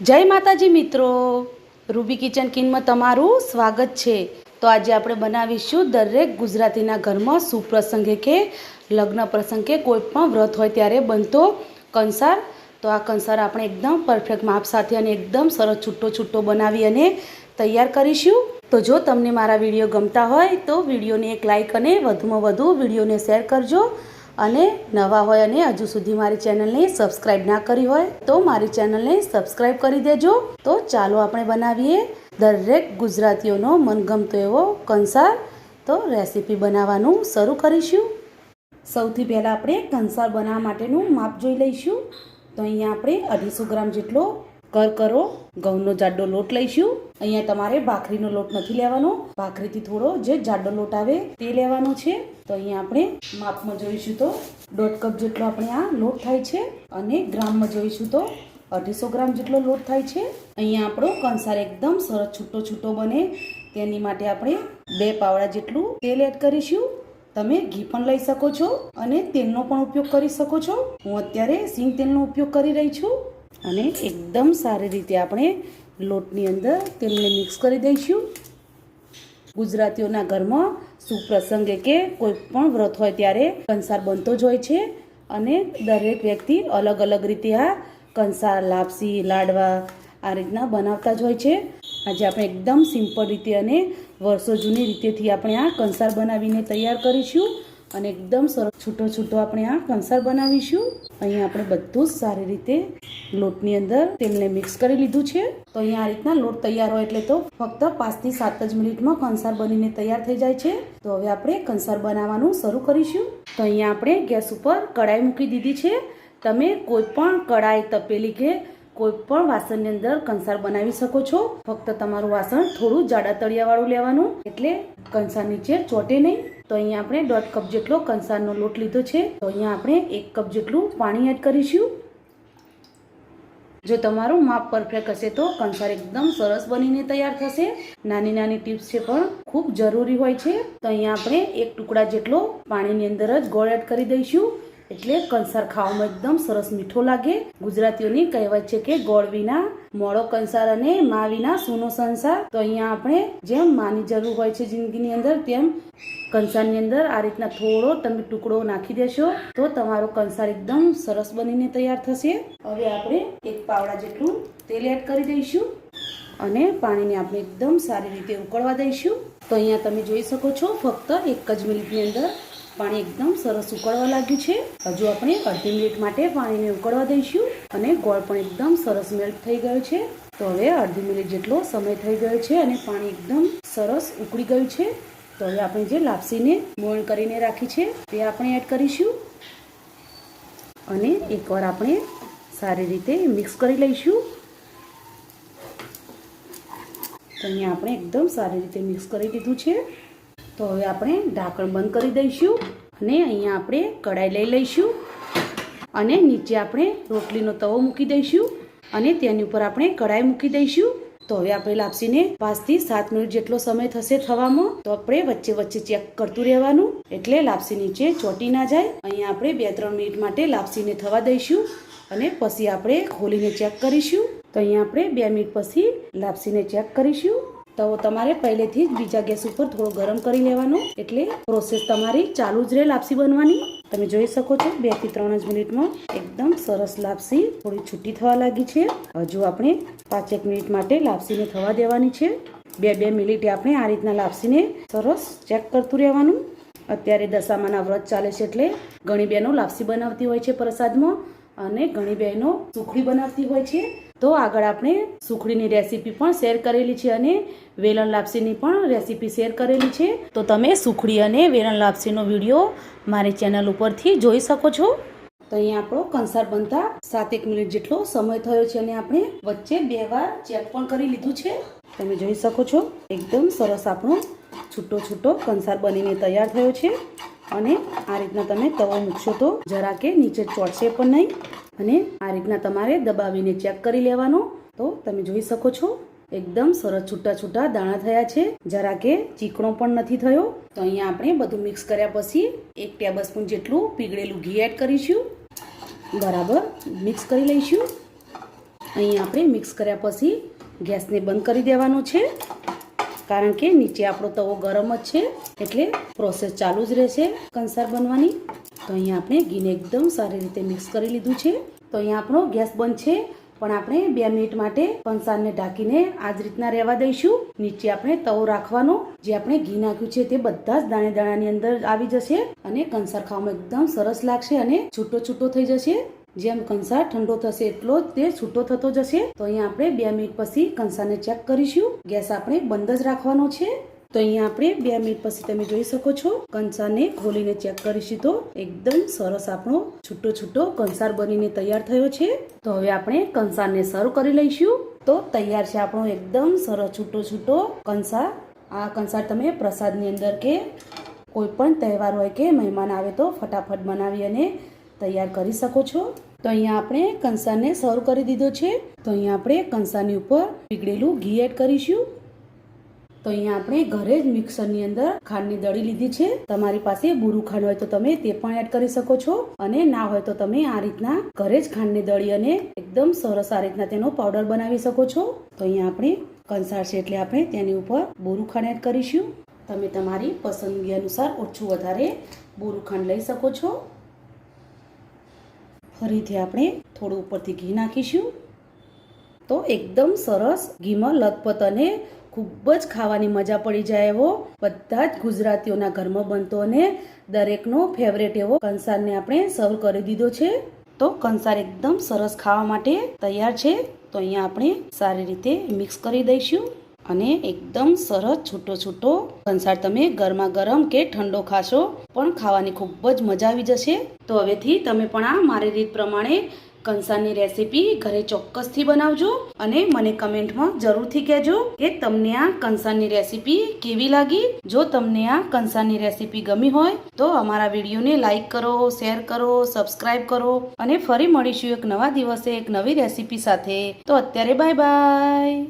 જય માતાજી મિત્રો. રૂબી કિચન કિનમાં તમારું સ્વાગત છે. તો આજે આપણે બનાવીશું દરેક ગુજરાતીના ઘરમાં સુપ્રસંગે કે લગ્ન પ્રસંગે કોઈ પણ વ્રત હોય ત્યારે બનતો કંસાર. તો આ કંસાર આપણે એકદમ પરફેક્ટ માપ સાથે અને એકદમ સરસ છૂટો છૂટો બનાવી અને તૈયાર કરીશું. તો જો તમને મારા વીડિયો ગમતા હોય તો વિડીયોને એક લાઈક અને વધુમાં વધુ વિડીયોને શેર કરજો. અને નવા હોય અને હજુ સુધી મારી ચેનલને સબસ્ક્રાઈબ ના કરી હોય, તો મારી ચેનલને સબસ્ક્રાઈબ કરી દેજો. તો ચાલો આપણે બનાવીએ દરેક ગુજરાતીઓનો મનગમતો એવો કંસાર. તો રેસીપી બનાવવાનું શરૂ કરીશું. સૌથી પહેલાં આપણે કંસાર બનાવવા માટેનું માપ જોઈ લઈશું. તો અહીંયા આપણે અઢીસો ગ્રામ જેટલો કરકરો ઘઉંનો જાડો લોટ લઈશું. અહીંયા તમારે ભાખરીનો લોટ નથી લેવાનો. ભાખરીથી થોડો જે જાડો લોટ આવે તે લેવાનો છે. તો અહીંયા આપણે માપમાં જોઈશું તો દોઢ કપ જેટલો આપણે આ લોટ થાય છે અને ગ્રામમાં જોઈશું તો અઢીસો ગ્રામ જેટલો લોટ થાય છે. અહીંયા આપણો કંસાર એકદમ સરસ છૂટો છૂટો બને. તેની માટે આપણે બે પાવડા જેટલું તેલ એડ કરીશું. તમે ઘી પણ લઈ શકો છો અને તેલનો પણ ઉપયોગ કરી શકો છો. હું અત્યારે સિંગ તેલનો ઉપયોગ કરી રહી છું. અને એકદમ સારી રીતે આપણે લોટની અંદર તેલને મિક્સ કરી દઈશું. ગુજરાતીઓના ઘરમાં સુપ્રસંગે કે કોઈ પણ વ્રત હોય ત્યારે કંસાર બનતો જ હોય છે અને દરેક વ્યક્તિ અલગ અલગ રીતે આ કંસાર, લાપસી, લાડવા આ રીતના બનાવતા જ હોય છે. આજે આપણે એકદમ સિમ્પલ રીતે અને વર્ષો જૂની રીતેથી આપણે આ કંસાર બનાવીને તૈયાર કરીશું અને એકદમ સરસ છૂટો છૂટો આપણે આ કંસાર બનાવીશું. અહીંયા આપણે બધું જ સારી રીતે લોટની અંદર તેલને મિક્સ કરી લીધું છે. તો અહીંયા આ રીતના લોટ તૈયાર હોય એટલે તો ફક્ત પાંચથી સાત જ મિનિટમાં કંસાર બનીને તૈયાર થઈ જાય છે. તો હવે આપણે કંસાર બનાવવાનું શરૂ કરીશું. તો અહીંયા આપણે ગેસ ઉપર કડાઈ મૂકી દીધી છે. તમે કોઈ પણ કડાઈ તપેલી કે કોઈ પણ વાસણની અંદર કંસાર બનાવી શકો છો. ફક્ત તમારું વાસણ થોડું જાડા તળિયાવાળું લેવાનું. એટલે કંસાર નીચે ચોટે નહીં. તો અહીંયા આપણે દોઢ કપ જેટલો કંસારનો લોટ લીધો છે. તો અહીંયા આપણે એક કપ જેટલું પાણી એડ કરીશું. જો તમારું માપ પરફેક્ટ હશે તો કંસાર એકદમ સરસ બનીને તૈયાર થશે. નાની નાની ટિપ્સ છે પણ ખૂબ જરૂરી હોય છે. તો અહીંયા આપણે એક ટુકડા જેટલો પાણીની અંદર જ ગોળ એડ કરી દઈશું. એટલે કંસાર ખાવામાં એકદમ સરસ મીઠો લાગે. ગુજરાતીઓની કહેવત છે કે ગોળ વિના મોડો કંસાર અને મા વિના સૂનો સંસાર. તો અહીંયા આપણે જેમ માની જરૂર હોય છે જિંદગીની અંદર, તેમ કંસારની અંદર આ રીતના થોડો તમે ટુકડો નાખી દેશો, તો તમારો કંસાર એકદમ સરસ બનીને તૈયાર થશે. હવે આપણે એક પાવડા જેટલું તેલ એડ કરી દઈશું અને પાણીને આપણે એકદમ સારી રીતે ઉકળવા દઈશું. તો અહીંયા તમે જોઈ શકો છો, ફક્ત એક જ મિનિટની અંદર પાણી એકદમ સરસ ઉકળવા લાગ્યું છે. હજુ આપણે અડધી મિનિટ માટે પાણીને ઉકળવા દઈશું અને ગોળ પણ એકદમ સરસ મેલ્ટ થઈ ગયો છે. તો હવે અડધી મિનિટ જેટલો સમય થઈ ગયો છે અને પાણી એકદમ સરસ ઉકળી ગયું છે. તો હવે આપણે જે લાપસીને મોણ કરીને રાખી છે તે આપણે એડ કરીશું. અને એકવાર આપણે સારી રીતે મિક્સ કરી લઈશું. તો અહીંયા આપણે એકદમ સારી રીતે મિક્સ કરી દીધું છે. તો હવે આપણે ઢાંકણ બંધ કરી દઈશું અને અહીંયા આપણે કઢાઈ લઈ લઈશું. અને નીચે આપણે રોટલીનો તવો મૂકી દઈશું અને તેની ઉપર આપણે કઢાઈ મૂકી દઈશું. તો હવે આપણે લાપસીને પાંચથી સાત મિનિટ જેટલો સમય થશે થવામાં, તો આપણે વચ્ચે વચ્ચે ચેક કરતું રહેવાનું. એટલે લાપસી નીચે ચોટી ના જાય. અહીંયા આપણે બે ત્રણ મિનિટ માટે લાપસીને થવા દઈશું અને પછી આપણે ખોલીને ચેક કરીશું. તો અહીંયા આપણે બે મિનિટ પછી લાપસીને ચેક કરીશું. તો તમારે પહેલેથી જ બીજા ગેસ ઉપર થોડો ગરમ કરી લેવાનો. એટલે પ્રોસેસ તમારી ચાલુ જ રહે લાપસી બનવાની. તમે જોઈ શકો છો, બેથી ત્રણ જ મિનિટમાં એકદમ સરસ લાપસી થોડી છૂટી થવા લાગી છે. હજુ આપણે પાંચેક મિનિટ માટે લાપસીને થવા દેવાની છે. બે બે મિનિટે આપણે આ રીતના લાપસીને સરસ ચેક કરતું રહેવાનું. અત્યારે દશામાના વ્રત ચાલે છે એટલે ઘણી બહેનો લાપસી બનાવતી હોય છે પ્રસાદમાં અને ઘણી બહેનો સુખડી બનાવતી હોય છે. તો આગળ આપણે સુખડીની રેસીપી પણ શેર કરેલી છે અને વેલણ લાપસીની પણ રેસીપી શેર કરેલી છે. તો તમે સુખડી અને વેલણ લાપસીનો વીડિયો મારી ચેનલ ઉપરથી જોઈ શકો છો. તો અહીંયા આપણો કંસાર બનતા સાતેક મિનિટ જેટલો સમય થયો છે અને આપણે વચ્ચે બે વાર ચેક પણ કરી લીધું છે. તમે જોઈ શકો છો, એકદમ સરસ આપણો છૂટો છૂટો કંસાર બનીને તૈયાર થયો છે. અને આ રીતના તમે તવો મૂકશો તો જરા કે નીચે ચોટશે પણ નહીં. અને આ રીતના તમારે દબાવીને ચેક કરી લેવાનો. તો તમે જોઈ શકો છો, એકદમ સરસ છૂટા છૂટા દાણા થયા છે. જરા કે ચીકણો પણ નથી થયો. તો અહીંયા આપણે બધું મિક્સ કર્યા પછી એક ટેબલ સ્પૂન જેટલું પીગળેલું ઘી એડ કરીશું. બરાબર મિક્સ કરી લઈશું. અહીં આપણે મિક્સ કર્યા પછી ગેસને બંધ કરી દેવાનો છે. કારણ કે નીચે આપણો તવો ગરમ જ છે. એટલે પ્રોસેસ ચાલુ જ રહેશે. કંસાર બનવાની. તો અહીંયા આપણે ઘીને એકદમ સારી રીતે મિક્સ કરી લીધું છે. તો અહીંયા આપણો ગેસ બંધ છે. પણ આપણે બે મિનિટ માટે કંસારને ઢાંકીને આ જ રીતના રહેવા દઈશું. નીચે આપણે તવો રાખવાનો, જે આપણે ઘી નાખ્યું છે તે બધા જ દાણે દાણાની અંદર આવી જશે અને કંસાર ખાવામાં એકદમ સરસ લાગશે અને છૂટો છૂટો થઈ જશે. જેમ કંસાર ઠંડો થશે એટલો જ તે છૂટો થતો જશે. તો અહીંયા આપણે બે મિનિટ પછી કંસારને ચેક કરીશું. ગેસ આપણે બંધ જ રાખવાનો છે. તો અહીંયા આપણે બે મિનિટ પછી તમે જોઈ શકો છો. કંસારને ખોલીને ચેક કરીશું તો એકદમ સરસ આપણો છૂટો છૂટો કંસાર બનીને તૈયાર થયો છે. તો હવે આપણે કંસારને સર્વ કરી લઈશું. તો તૈયાર છે આપણો એકદમ સરસ છૂટો છૂટો કંસાર. આ કંસાર તમે પ્રસાદની અંદર કે કોઈ પણ તહેવાર હોય કે મહેમાન આવે તો ફટાફટ બનાવી અને તૈયાર કરી શકો છો. તો અહીંયા આપણે કંસારને સર્વ કરી દીધો છે. તો અહીંયા આપણે કંસારની ઉપર પીગળેલું ઘી એડ કરીશું. તો અહીંયા આપણે ઘરે જ મિક્સરની અંદર ખાંડની દળી લીધી છે. તમારી પાસે બુરુ ખાંડ હોય તો તમે તે પણ એડ કરી શકો છો. અને ના હોય તો તમે આ રીતના ઘરે જ ખાંડની દળી અને એકદમ સરસ આ રીતના તેનો પાવડર બનાવી શકો છો. તો અહીંયા આપણે કંસાર છે એટલે આપણે તેની ઉપર બોરું ખાંડ એડ કરીશું. તમે તમારી પસંદગી અનુસાર ઓછું વધારે બોરું ખાંડ લઈ શકો છો. ફરીથી આપણે થોડું ઉપરથી ઘી નાખીશું. તો એકદમ સરસ ઘીમાં લથપથ અને ખૂબ જ ખાવાની મજા પડી જાય એવો બધા જ ગુજરાતીઓના ઘરમાં બનતો અને દરેકનો ફેવરેટ એવો કંસારને આપણે સર્વ કરી દીધો છે. તો કંસાર એકદમ સરસ ખાવા માટે તૈયાર છે. તો અહીંયા આપણે સારી રીતે મિક્સ કરી દઈશું અને એકદમ સરસ છૂટો છૂટો કંસાર તમે ગરમા ગરમ કે ઠંડો ખાશો પણ ખાવાની ખૂબ જ મજા આવી જશે. તો હવેથી તમે પણ આ મારી રીત પ્રમાણે કંસારની રેસીપી ઘરે ચોક્કસથી બનાવજો અને મને કમેન્ટમાં જરૂરથી કહેજો કે તમને આ કંસારની રેસીપી કેવી લાગી. જો તમને આ કંસારની રેસીપી ગમી હોય તો અમારા વિડીયોને લાઇક કરો, શેર કરો સબસ્ક્રાઈબ કરો અને ફરી મળીશું એક નવા દિવસે એક નવી રેસીપી સાથે. તો અત્યારે બાય બાય.